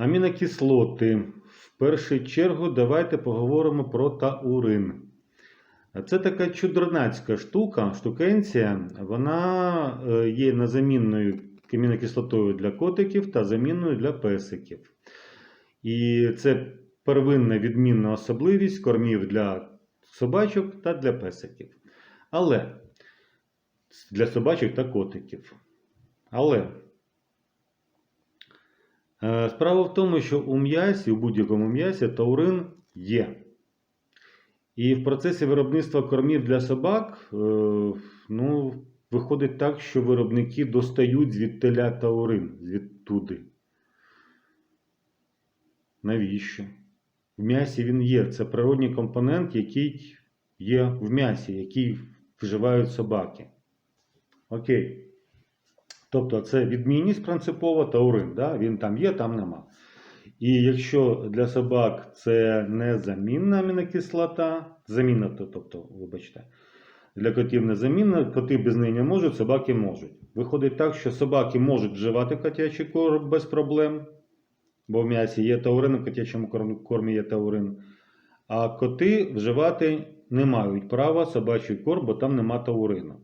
Амінокислоти. В першу чергу давайте поговоримо про таурин. Це така чудернацька штука, штукенція. Вона е, є незамінною амінокислотою для котиків та замінною для песиків. І це первинна відмінна особливість кормів для собачок та для песиків. Але для собачок та котиків. Але справа в тому, що у м'ясі, у будь-якому м'ясі таурин є. І в процесі виробництва кормів для собак е, ну, виходить так, що виробники достають звідтиля таурин, звідтуди. Навіщо? В м'ясі він є. Це природній компонент, який є в м'ясі, який вживають собаки. Окей. Тобто це відмінність принципова таурин. Да? Він там є, там нема. І якщо для собак це незамінна амінокислота, замінна, то- тобто, вибачте, для котів незамінна, коти без неї не можуть, собаки можуть. Виходить так, що собаки можуть вживати котячий корм без проблем, бо в м'ясі є таурин, в котячому кормі є таурин. А коти вживати не мають права собачий корм, бо там нема таурину.